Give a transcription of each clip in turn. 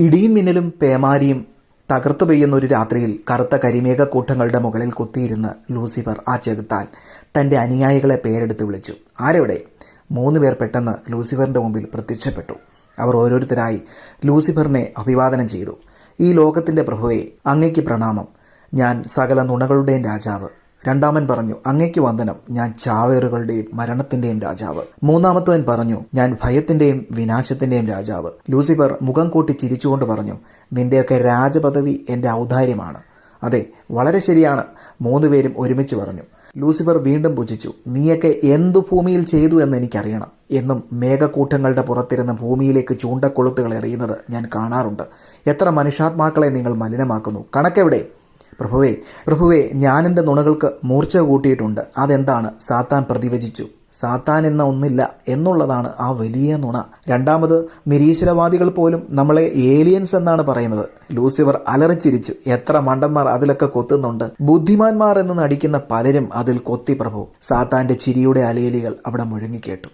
ഇടിയും മിന്നലും പേമാരിയും തകർത്തു പെയ്യുന്ന ഒരു രാത്രിയിൽ കറുത്ത കരിമേഘ കൂട്ടങ്ങളുടെ മുകളിൽ കുത്തിയിരുന്ന് ലൂസിഫർ ആ ചെകുത്താൻ തന്റെ അനുയായികളെ പേരെടുത്ത് വിളിച്ചു. ആരെവിടെ? മൂന്ന് പേർ പെട്ടെന്ന് ലൂസിഫറിന്റെ മുമ്പിൽ പ്രത്യക്ഷപ്പെട്ടു. അവർ ഓരോരുത്തരായി ലൂസിഫറിനെ അഭിവാദനം ചെയ്തു. ഈ ലോകത്തിന്റെ പ്രഭുവെ അങ്ങയ്ക്ക് പ്രണാമം. ഞാൻ സകല നുണകളുടെയും രാജാവ്. രണ്ടാമൻ പറഞ്ഞു അങ്ങയ്ക്ക് വന്ദനം. ഞാൻ ചാവേറുകളുടെയും മരണത്തിന്റെയും രാജാവ്. മൂന്നാമത്തവൻ പറഞ്ഞു ഞാൻ ഭയത്തിന്റെയും വിനാശത്തിന്റെയും രാജാവ്. ലൂസിഫർ മുഖം കൂട്ടി ചിരിച്ചുകൊണ്ട് പറഞ്ഞു നിന്റെയൊക്കെ രാജപദവി എന്റെ ഔദാര്യമാണ്. അതെ വളരെ ശരിയാണ് മൂന്നുപേരും ഒരുമിച്ച് പറഞ്ഞു. ലൂസിഫർ വീണ്ടും പുജിച്ചു നീയൊക്കെ എന്തു ഭൂമിയിൽ ചെയ്തു എന്ന് എനിക്കറിയണം. എന്നും മേഘക്കൂട്ടങ്ങളുടെ പുറത്തിരുന്ന് ഭൂമിയിലേക്ക് ചൂണ്ടക്കൊളുത്തുകൾ എറിയുന്നത് ഞാൻ കാണാറുണ്ട്. എത്ര മനുഷ്യാത്മാക്കളെ നിങ്ങൾ മലിനമാക്കുന്നു. കണക്കെവിടെ? പ്രഭുവേ പ്രഭുവേ ഞാനെന്റെ നുണകൾക്ക് മൂർച്ച കൂട്ടിയിട്ടുണ്ട്. അതെന്താണ്? സാത്താൻ പ്രതിവചിച്ചു. സാത്താൻ എന്ന ഒന്നില്ല എന്നുള്ളതാണ് ആ വലിയ നുണ. രണ്ടാമത് നിരീശ്വരവാദികൾ പോലും നമ്മളെ ഏലിയൻസ് എന്നാണ് പറയുന്നത്. ലൂസിഫർ അലറിച്ചിരിച്ചു. എത്ര മണ്ടന്മാർ അതിലൊക്കെ കൊത്തുന്നുണ്ട്. ബുദ്ധിമാന്മാർ എന്ന് നടിക്കുന്ന പലരും അതിൽ കൊത്തി പ്രഭു. സാത്താന്റെ ചിരിയുടെ അലയലികൾ അവിടെ മുഴങ്ങിക്കേട്ടു.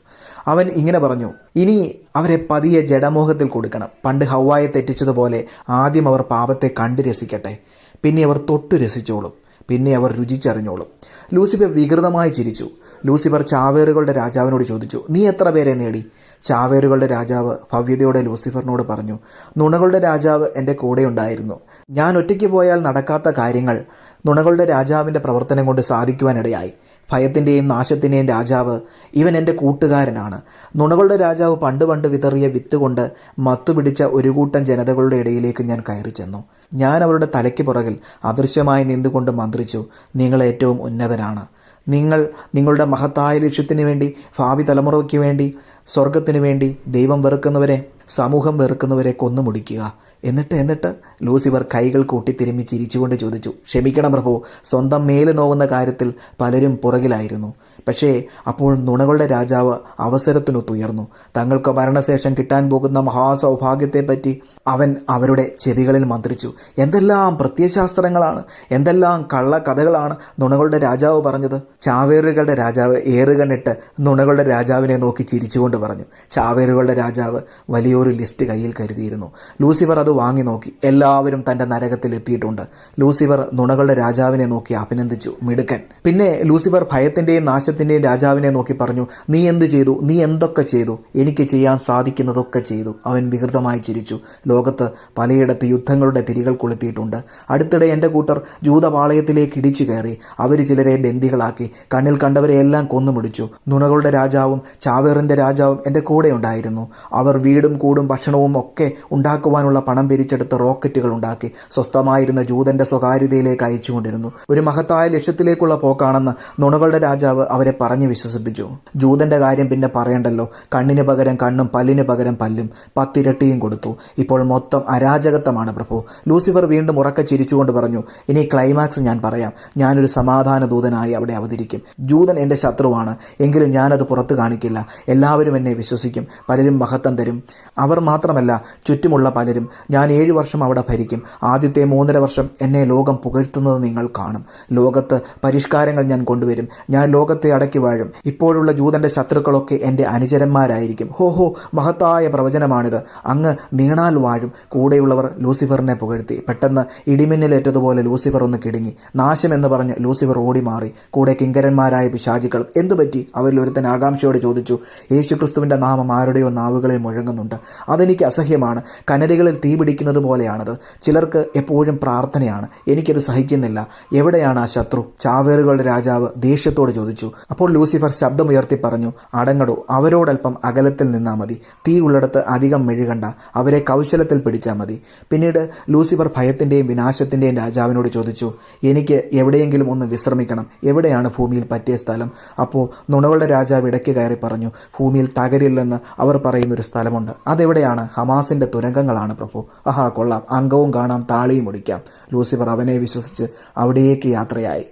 അവൻ ഇങ്ങനെ പറഞ്ഞു ഇനി അവരെ പതിയെ ജഡമോഹത്തിൽ കൊടുക്കണം. പണ്ട് ഹവായെ തെറ്റിച്ചതുപോലെ ആദ്യം അവർ പാപത്തെ കണ്ടു രസിക്കട്ടെ. പിന്നെ അവർ തൊട്ടു രസിച്ചോളും. പിന്നെ അവർ രുചിച്ചറിഞ്ഞോളും. ലൂസിഫർ വികൃതമായി ചിരിച്ചു. ലൂസിഫർ ചാവേറുകളുടെ രാജാവിനോട് ചോദിച്ചു നീ എത്ര പേരെ നേടി? ചാവേറുകളുടെ രാജാവ് ഭവ്യതയോടെ ലൂസിഫറിനോട് പറഞ്ഞു നുണകളുടെ രാജാവ് എന്റെ കൂടെ ഉണ്ടായിരുന്നു. ഞാൻ ഒറ്റയ്ക്ക് പോയാൽ നടക്കാത്ത കാര്യങ്ങൾ നുണകളുടെ രാജാവിന്റെ പ്രവർത്തനം കൊണ്ട് സാധിക്കുവാനിടയായി. ഭയത്തിന്റെയും നാശത്തിന്റെയും രാജാവ് ഇവൻ എന്റെ കൂട്ടുകാരനാണ്. നുണകളുടെ രാജാവ് പണ്ട് പണ്ട് വിതറിയ വിത്ത് കൊണ്ട് മത്തുപിടിച്ച ഒരു കൂട്ടം ജനതകളുടെ ഇടയിലേക്ക് ഞാൻ കയറി ചെന്നു. ഞാൻ അവരുടെ തലയ്ക്ക് പുറകിൽ അദൃശ്യമായി നിന്നുകൊണ്ട് മന്ത്രിച്ചു നിങ്ങൾ ഏറ്റവും ഉന്നതനാണ് നിങ്ങൾ നിങ്ങളുടെ മഹത്തായ ലക്ഷ്യത്തിന് വേണ്ടി ഭാവി തലമുറയ്ക്ക് വേണ്ടി സ്വർഗത്തിനു വേണ്ടി ദൈവം വെറുക്കുന്നവരെ സമൂഹം വെറുക്കുന്നവരെ കൊന്നുമുടിക്കുക എന്നിട്ട് എന്നിട്ട് ലൂസിഫർ കൈകൾ കൂട്ടി തിരുമ്മി ചിരിച്ചുകൊണ്ട് ചോദിച്ചു ക്ഷമിക്കണം പ്രഭു സ്വന്തം മേൽ നോവുന്ന കാര്യത്തിൽ പലരും പുറകിലായിരുന്നു. പക്ഷേ അപ്പോൾ നുണകളുടെ രാജാവ് അവസരത്തിനൊത്തുയർന്നു. തങ്ങൾക്ക് മരണശേഷം കിട്ടാൻ പോകുന്ന മഹാസൗഭാഗ്യത്തെപ്പറ്റി അവൻ അവരുടെ ചെവികളിൽ മന്ത്രിച്ചു. എന്തെല്ലാം പ്രത്യയശാസ്ത്രങ്ങളാണ് എന്തെല്ലാം കള്ള കഥകളാണ് നുണകളുടെ രാജാവ് പറഞ്ഞത്? ചാവേറുകളുടെ രാജാവ് ഏറുകണ്ണിട്ട് നുണകളുടെ രാജാവിനെ നോക്കി ചിരിച്ചുകൊണ്ട് പറഞ്ഞു. ചാവേറുകളുടെ രാജാവ് വലിയൊരു ലിസ്റ്റ് കയ്യിൽ കരുതിയിരുന്നു. ലൂസിഫർ അത് വാങ്ങി നോക്കി. എല്ലാവരും തന്റെ നരകത്തിൽ എത്തിയിട്ടുണ്ട്. ലൂസിഫർ നുണകളുടെ രാജാവിനെ നോക്കി അഭിനന്ദിച്ചു. മിടുക്കൻ. പിന്നെ ലൂസിഫർ ഭയത്തിന്റെയും നാശത്തിന്റെയും രാജാവിനെ നോക്കി പറഞ്ഞു നീ എന്ത് ചെയ്തു? നീ എന്തൊക്കെ ചെയ്തു? എനിക്ക് ചെയ്യാൻ സാധിക്കുന്നതൊക്കെ ചെയ്തു. അവൻ വികൃതമായി ചിരിച്ചു. ലോകത്ത് പലയിടത്ത് യുദ്ധങ്ങളുടെ തിരികൾ കൊളുത്തിയിട്ടുണ്ട്. അടുത്തിടെ എന്റെ കൂട്ടർ ജൂതപാളയത്തിലേക്ക് ഇടിച്ചു കയറി. അവർ ചിലരെ ബന്ദികളാക്കി. കണ്ണിൽ കണ്ടവരെ എല്ലാം കൊന്നുമുടിച്ചു. നുണകളുടെ രാജാവും ചാവേറിന്റെ രാജാവും എന്റെ കൂടെ ഉണ്ടായിരുന്നു. അവർ വീടും കൂടും ഭക്ഷണവും ഒക്കെ ഉണ്ടാക്കുവാനുള്ള പിരിച്ചെടുത്ത് റോക്കറ്റുകൾ ഉണ്ടാക്കി സ്വസ്ഥമായിരുന്ന ജൂതന്റെ സ്വകാര്യതയിലേക്ക് അയച്ചുകൊണ്ടിരുന്നു. ഒരു മഹത്തായ ലക്ഷ്യത്തിലേക്കുള്ള പോക്കാണെന്ന് നുണകളുടെ രാജാവ് അവരെ പറഞ്ഞു വിശ്വസിപ്പിച്ചു. ജൂതന്റെ കാര്യം പിന്നെ പറയണ്ടല്ലോ. കണ്ണിന് പകരം കണ്ണും പല്ലിന് പകരം പല്ലും പത്തിരട്ടിയും കൊടുത്തു. ഇപ്പോൾ മൊത്തം അരാജകത്വമാണ് പ്രഭു. ലൂസിഫർ വീണ്ടും ഉറക്കെ ചിരിച്ചുകൊണ്ട് പറഞ്ഞു ഇനി ക്ലൈമാക്സ് ഞാൻ പറയാം. ഞാനൊരു സമാധാന ദൂതനായി അവിടെ അവതരിക്കും. ജൂതൻ എന്റെ ശത്രുവാണ്. എങ്കിലും ഞാനത് പുറത്തു കാണിക്കില്ല. എല്ലാവരും എന്നെ വിശ്വസിക്കും. പലരും മഹത്വം തരും. അവർ മാത്രമല്ല ചുറ്റുമുള്ള പലരും ഞാൻ ഏഴു വർഷം അവിടെ ഭരിക്കും. ആദ്യത്തെ മൂന്നര വർഷം എന്നെ ലോകം പുകഴ്ത്തുന്നത് നിങ്ങൾ കാണും. ലോകത്ത് പരിഷ്കാരങ്ങൾ ഞാൻ കൊണ്ടുവരും. ഞാൻ ലോകത്തെ അടക്കി വാഴും. ഇപ്പോഴുള്ള ജൂതന്റെ ശത്രുക്കളൊക്കെ എന്റെ അനുചരന്മാരായിരിക്കും. ഹോ ഹോ മഹത്തായ പ്രവചനമാണിത്. അങ്ങ് നീണാൽ വാഴും. കൂടെയുള്ളവർ ലൂസിഫറിനെ പുകഴ്ത്തി. പെട്ടെന്ന് ഇടിമിന്നലേറ്റതുപോലെ ലൂസിഫർ ഒന്ന് കിടുങ്ങി. നാശം എന്ന് പറഞ്ഞ് ലൂസിഫർ ഓടി മാറി കൂടെ കിങ്കരന്മാരായ പിശാചികൾ. എന്തുപറ്റി? അവരിൽ ഒരുത്തൻ ആകാംക്ഷയോടെ ചോദിച്ചു. യേശുക്രിസ്തുവിന്റെ നാമം ആരുടെയോ നാവുകളിൽ മുഴങ്ങുന്നുണ്ട്. അതെനിക്ക് അസഹ്യമാണ്. കനലുകളിൽ തീ പിടിക്കുന്നത് പോലെയാണത്. ചിലർക്ക് എപ്പോഴും പ്രാർത്ഥനയാണ്. എനിക്കത് സഹിക്കുന്നില്ല. എവിടെയാണ് ആ ശത്രു? ചാവേറുകളുടെ രാജാവ് ദേഷ്യത്തോട് ചോദിച്ചു. അപ്പോൾ ലൂസിഫർ ശബ്ദമുയർത്തി പറഞ്ഞു അടങ്ങടോ അവരോടൽപ്പം അകലത്തിൽ നിന്നാ മതി. തീ ഉള്ളിടത്ത് അധികം മെഴുകണ്ട. അവരെ കൗശലത്തിൽ പിടിച്ചാൽ മതി. പിന്നീട് ലൂസിഫർ ഭയത്തിന്റെയും വിനാശത്തിന്റെയും രാജാവിനോട് ചോദിച്ചു എനിക്ക് എവിടെയെങ്കിലും ഒന്ന് വിശ്രമിക്കണം. എവിടെയാണ് ഭൂമിയിൽ പറ്റിയ സ്ഥലം? അപ്പോൾ നുണകളുടെ രാജാവ് ഇടയ്ക്ക് കയറി പറഞ്ഞു ഭൂമിയിൽ തകരില്ലെന്ന് അവർ പറയുന്നൊരു സ്ഥലമുണ്ട്. അതെവിടെയാണ്? ഹമാസിന്റെ തുരങ്കങ്ങളാണ് പ്രഭു. ആഹാ കൊള്ളാം. അംഗവും കാണാം താളിയും ഒടിക്കാം ലൂസിഫർ അവനെ വിശ്വസിച്ച് അവിടേക്ക് യാത്രയായി.